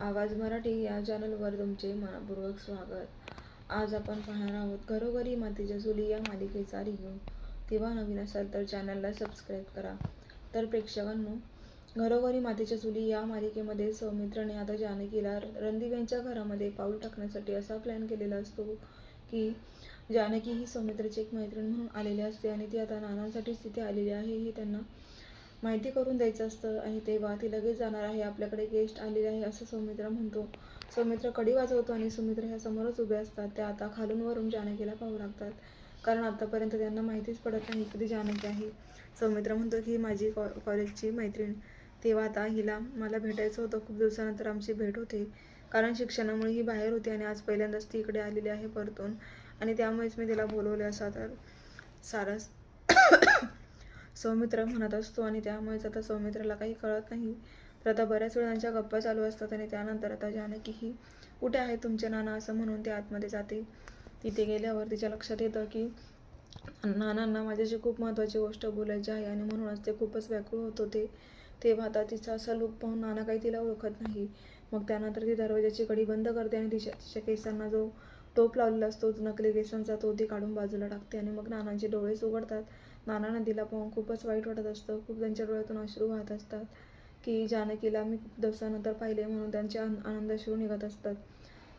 आवाज मराठी या चॅनलवर तुमचे मनपूर्वक स्वागत. आज आपण पाहणार आहोत घरोघरी मातीच्या चुली या मालिकेचा रिव्ह्यू तेव्हा नवीन असाल तर चॅनलला सबस्क्राईब करा. तर प्रेक्षकांनो घरोघरी मातीच्या चुली या मालिकेमध्ये सौमित्रने आता जानकीला रणदीप यांच्या घरामध्ये पाऊल टाकण्यासाठी असा प्लॅन केलेला असतो की जानकी ही सौमित्राची एक मैत्रीण म्हणून आलेली असते आणि ती आता नानांसाठीच तिथे आलेली आहे. हे त्यांना माहिती करून द्यायचं असतं आणि तेव्हा ती लगेच जाणार आहे आपल्याकडे गेस्ट आलेले आहे असं सौमित्र म्हणतो. सौमित्र कडी वाजवतो आणि सुमित्र ह्या समोरच उभे असतात. त्या आता खालून वरून जानकीला पाहू लागतात. कारण आतापर्यंत त्यांना माहितीच पडत नाही कधी जानकी आहे. सौमित्र म्हणतो की माझी कॉ कॉलेजची मैत्रीण. तेव्हा आता हिला मला भेटायचं होतं. खूप दिवसानंतर आमची भेट होते. कारण शिक्षणामुळे ही बाहेर होती आणि आज पहिल्यांदाच ती इकडे आलेली आहे परतून. आणि त्यामुळेच मी तिला बोलवले असा तर सारस सौमित्र म्हणत असतो आणि त्यामुळेच आता सौमित्राला काही कळत नाही. तर आता बऱ्याच वेळा त्यांच्या गप्पा चालू असतात आणि त्यानंतर आता जानकी ही कुठे आहे तुमचे नाना? असं म्हणून ते आतमध्ये जाते. तिथे गेल्यावर तिच्या लक्षात येतं की नानांना माझ्याशी खूप महत्त्वाची गोष्ट बोलायची आहे आणि म्हणूनच ते खूपच व्याकुळ होत होते. तेव्हा आता तिचा असा लूक पाहून नाना काही तिला ओळखत नाही. मग त्यानंतर ती दरवाजाची कडी बंद करते आणि तिच्या तिच्या केसांना जो टोप लावलेला असतो नकली केसांचा तो ती काढून बाजूला टाकते आणि मग नानांचे डोळेच उघडतात नाना नदीला पाहून खूपच वाईट वाटत असतं. खूप त्यांच्या डोळ्यातून अश्रू वाहत असतात की जानकीला मी खूप दिवसानंतर पाहिले म्हणून त्यांचे आन आनंद अश्रू निघत असतात.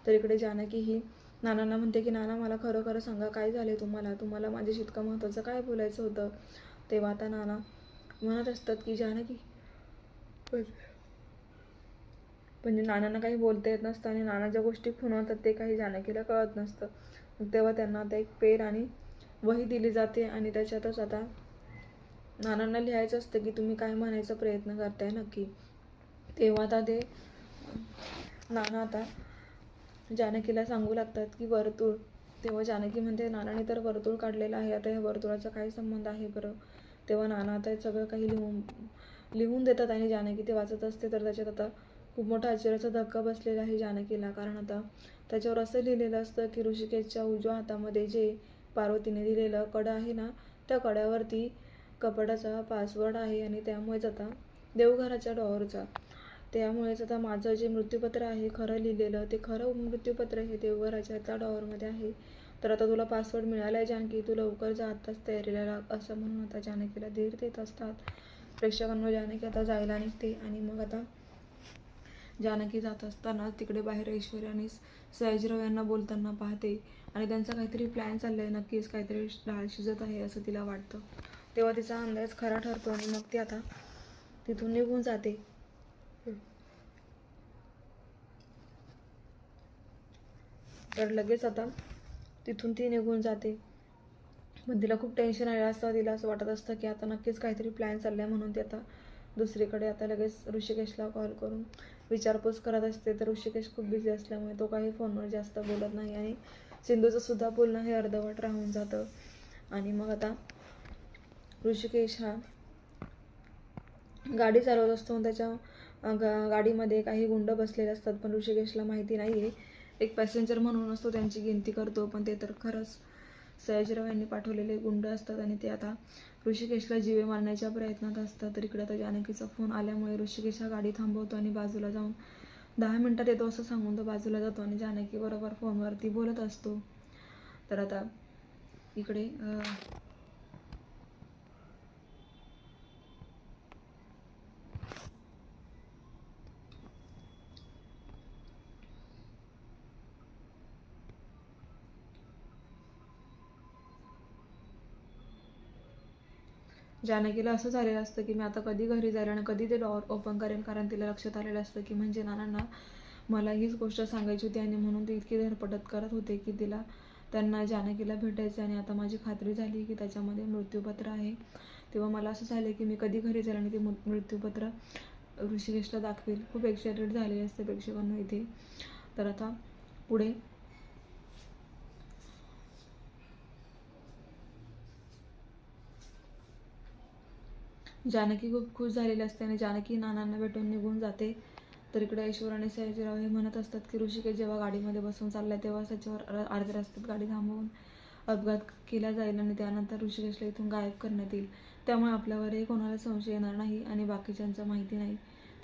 तर इकडे जानकी ही नानांना म्हणते की नाना मला खरं खरं सांगा काय झाले तुम्हाला? तुम्हाला माझ्याशी इतकं महत्त्वाचं काय बोलायचं होतं? तेव्हा आता नाना म्हणत असतात की जानकी पण म्हणजे नानांना काही बोलता येत नसतं आणि नाना ज्या गोष्टी खुणवतात ते काही जानकीला कळत नसतं. तेव्हा त्यांना आता एक पेन आणि वही दिली जाते आणि त्याच्यातच आता नानांना लिहायचं असतं की तुम्ही काय म्हणायचा प्रयत्न करताय नक्की. तेव्हा आता ते नाना आता जानकीला सांगू लागतात की वर्तुळ. तेव्हा जानकी म्हणते नानाने तर वर्तुळ काढलेलं आहे आता ह्या वर्तुळाचा काय संबंध आहे बरं? तेव्हा नाना आता हे सगळं काही लिहून लिहून देतात आणि जानकी ते वाचत असते तर त्याच्यात आता खूप मोठा आश्चर्याचा धक्का बसलेला आहे जानकीला. कारण आता त्याच्यावर असं लिहिलेलं असतं की ऋषिकेशच्या उजव्या हातामध्ये जे पार्वतीने दिलेलं कडं आहे ना त्या कड्यावरती कपाटाचा पासवर्ड आहे आणि त्यामुळेच आता देवघराच्या डॉवरचा त्यामुळेच आता माझं जे मृत्यूपत्र आहे खरं लिहिलेलं ते खरं मृत्यूपत्र हे देवघराच्या त्या डॉवरमध्ये आहे. तर आता तुला पासवर्ड मिळाला आहे जानकी? तू लवकर जा आत्ताच तयारीला लाग असं म्हणून आता जानकीला धीर देत असतात. प्रेक्षकांना जानकी आता जायला निघते आणि मग आता जानकी जात असताना तिकडे बाहेर ऐश्वर्या आणि सयाजीराव यांना बोलताना पाहते. आणि त्यांचा काहीतरी प्लॅन चाललाय. नक्कीच काहीतरी डाळ शिजत आहे असं तिला वाटतं. तेव्हा तिचा अंदाज खरा ठरतो आणि मग ती आता तिथून निघून जाते. तर लगेच आता तिथून ती निघून जाते. मग तिला खूप टेन्शन आलं असतं. तिला असं वाटत असतं की आता नक्कीच काहीतरी प्लॅन चाललाय म्हणून ती आता दुसरीकडे आता लगेच ऋषिकेशला कॉल करून विचारपूस करत असते. तर ऋषिकेश खूप बिझी असल्यामुळे तो काही फोनवर जास्त बोलत नाही आणि सिंधूचं सुद्धा बोलणं हे अर्धवट राहून जातं. आणि मग आता ऋषिकेश हा गाडी चालवत असतो. त्याच्या गा गाडीमध्ये काही गुंड बसलेले असतात. पण ऋषिकेशला माहिती नाही आहे एक पॅसेंजर म्हणून असतो. त्यांची गिनती करतो. पण ते तर खरंच सयाजीराव यांनी पाठवलेले गुंड असतात आणि ते आता ऋषिकेशला जीवे मारण्याच्या प्रयत्नात असतात. तर इकडे आता जानकीचा फोन आल्यामुळे ऋषिकेश हा गाडी थांबवतो आणि बाजूला जाऊन दहा मिनिटात येतो असं सांगून तो बाजूला जातो आणि जानकी बरोबर फोनवरती बोलत असतो. तर आता इकडे जानकीला असं झालेलं असतं की मी आता कधी घरी जाईल आणि कधी ते डॉर ओपन करेन कारण तिला लक्षात आलेलं असतं की म्हणजे नानांना मला हीच गोष्ट सांगायची होती आणि म्हणून ती इतकी धडपडत करत होते की तिला त्यांना जानकीला भेटायचं आणि आता माझी खात्री झाली की त्याच्यामध्ये मृत्यूपत्र आहे. तेव्हा मला असं झालं की मी कधी घरी जाईल आणि ते मृ- मृत्यूपत्र ऋषिकेशला दाखवेल. खूप एक्सायटेड झालेले असते प्रेक्षकांना इथे. तर आता पुढे जानकी खूप खुश झालेली असते आणि जानकी नानांना भेटून निघून जाते. तर इकडे ऐश्वर आणि सयाजीराव हे म्हणत असतात की ऋषिकेश जेव्हा गाडीमध्ये बसून आहे तेव्हा त्याच्यावर अर्ध्या रस्त्यात गाडी थांबवून अपघात केला जाईल आणि त्यानंतर ऋषिकेशला इथून गायब करण्यात येईल. त्यामुळे आपल्यावरही कोणाला संशय येणार नाही आणि बाकीच्यांचं माहिती नाही.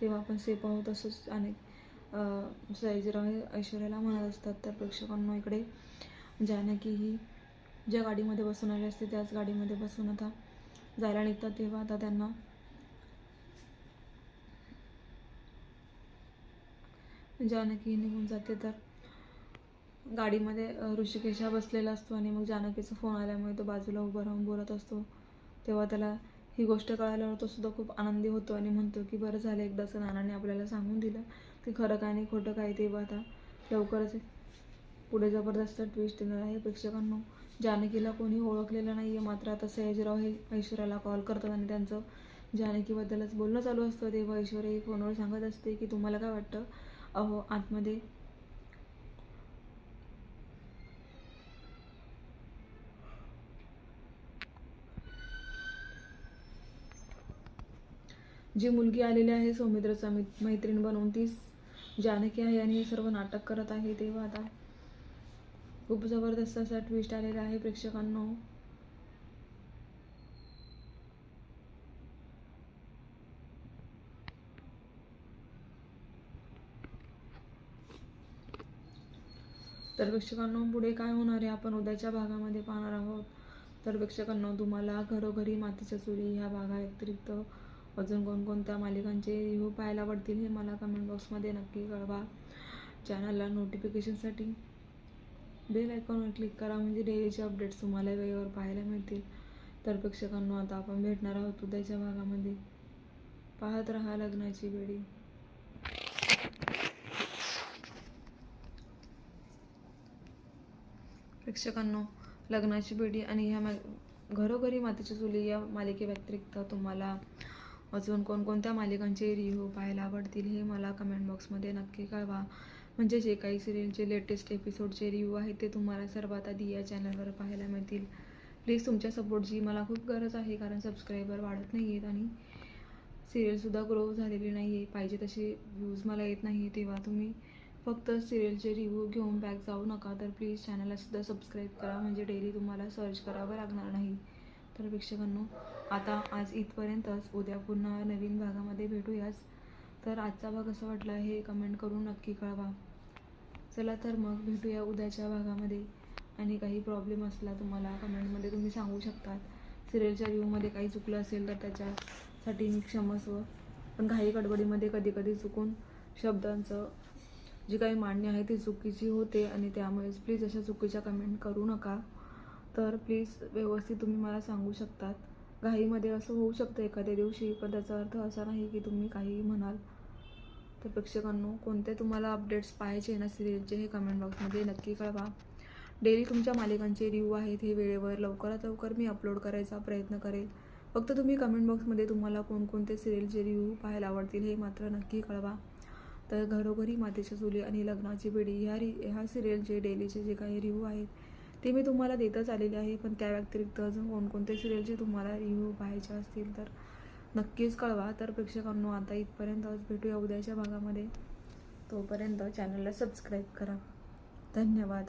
तेव्हा आपण सेफ आहोत असंच अनेक सयाजीराव हे ऐश्वर्याला म्हणत असतात. तर प्रेक्षकांना इकडे जानकी ही ज्या गाडीमध्ये बसून आली असते त्याच गाडीमध्ये बसून आता जायला निघतात तेव्हा आता त्यांना. म्हणजे जानकी निघून जाते तर. गाडीमध्ये ऋषिकेश हा बसलेला असतो आणि मग जानकीचा फोन आल्यामुळे तो बाजूला उभं राहून बोलत असतो. तेव्हा त्याला ही गोष्ट कळाल्यावर तो सुद्धा खूप आनंदी होतो आणि म्हणतो की बरं झालं एकदाचं नानाने आपल्याला सांगून दिलं की खरं काय नाही खोटं काय तेव्हा आता. लवकरच पुढे जबरदस्त ट्विस्ट येणार आहे प्रेक्षकांना. जानकीला कोणी ओळखलेलं नाही आहे मात्र आता सयाजीराव हे ऐश्वर्याला कॉल करतात आणि त्यांचं जानकीबद्दलच बोलणं चालू असतं. तेव्हा ऐश्वर्या फोनवर सांगत असते की तुम्हाला काय वाटतं? अहो आतमध्ये जी मुलगी आलेली आहे सौमित्रचा मैत्रीण बनवून तीच जानकी आहे आणि हे सर्व नाटक करत आहे. तेव्हा आता खूप जबरदस्त असा ट्विस्ट आलेला आहे प्रेक्षकांनो. तर प्रेक्षकांनो पुढे काय होणार आहे? आपण उद्याच्या भागामध्ये पाहणार आहोत. तर प्रेक्षकांनो तुम्हाला घरोघरी मातीच्या चुली ह्या भागा व्यतिरिक्त अजून कोणकोणत्या मालिकांचे रिव्ह्यू पाहायला आवडतील हे मला कमेंट बॉक्समध्ये नक्की कळवा. चॅनलला नोटिफिकेशनसाठी बेल आयकॉनवर क्लिक करा. म्हणजे डेलीचे अपडेट्स तुम्हाला वेळेवर पाहायला मिळतील. तर प्रेक्षकांनो आता आपण भेटणार आहोत उद्याच्या भागामध्ये. पाहत राहा लग्नाची वेळी. प्रेक्षकांनो लग्नाची बेडी आणि ह्या मा घरोघरी मातीची चुली या मालिकेव्यतिरिक्त तुम्हाला अजून कोणकोणत्या मालिकांचे रिव्ह्यू पाहायला आवडतील हे मला कमेंट बॉक्समध्ये नक्की कळवा. म्हणजे जे काही सिरियलचे लेटेस्ट एपिसोडचे रिव्ह्यू आहेत ते तुम्हाला सर्वात आधी या चॅनलवर पाहायला मिळतील. प्लीज तुमच्या सपोर्टची मला खूप गरज आहे कारण सबस्क्रायबर वाढत नाही आहेत आणि सिरियलसुद्धा ग्रो झालेली नाही आहे पाहिजे तसे व्ह्यूज मला येत नाही तेव्हा तुम्ही फक्त सिरियलचे रिव्ह्यू घेऊन बॅक जाऊ नका. तर प्लीज चॅनललासुद्धा सबस्क्राईब करा म्हणजे डेली तुम्हाला सर्च करावं लागणार नाही. तर प्रेक्षकांनो आता आज इथपर्यंतच उद्या पुन्हा नवीन भागामध्ये भेटूयाच तर आजचा भाग कसा वाटला हे कमेंट करून नक्की कळवा. चला तर मग भेटूया उद्याच्या भागामध्ये. आणि काही प्रॉब्लेम असला तुम्हाला कमेंटमध्ये तुम्ही सांगू शकतात. सिरियलच्या रिव्ह्यूमध्ये काही चुकलं असेल तर त्याच्यासाठी मी क्षमस्व. पण घाई गडबडीमध्ये कधीकधी चुकून शब्दांचं जी काही मांडणी आहे ती चुकीची होते आणि त्यामुळेच प्लीज अशा चुकीच्या कमेंट करू नका. तर प्लीज व्यवस्थित तुम्ही मला सांगू शकतात. घाईमध्ये असं होऊ शकतं एखाद्या दिवशी पण त्याचा अर्थ असा नाही की तुम्ही काहीही म्हणाल. तर प्रेक्षकांनो कोणते तुम्हाला अपडेट्स पाहायचे ना सिरियलचे हे कमेंट बॉक्समध्ये नक्की कळवा. डेली तुमच्या मालिकांचे रिव्ह्यू आहेत हे वेळेवर लवकरात लवकर मी अपलोड करायचा प्रयत्न करेल. फक्त तुम्ही कमेंट बॉक्समध्ये तुम्हाला कोणकोणते सिरियलचे रिव्ह्यू पाहायला आवडतील हे मात्र नक्की कळवा. तर घरोघरी मातीच्या चुली आणि लग्नाची पिढी ह्या रि ह्या सिरियलचे डेलीचे जे काही रिव्ह्यू आहेत ते मी तुम्हाला देतच आलेले आहे. पण त्या व्यतिरिक्त अजून कोणकोणते सिरियलचे तुम्हाला रिव्ह्यू पाहायचे असतील तर नक्कीच कळवा. तर प्रेक्षकांनो आता इथपर्यंतच भेटूया उद्याच्या भागामध्ये. तोपर्यंत चॅनलला सबस्क्राईब करा. धन्यवाद.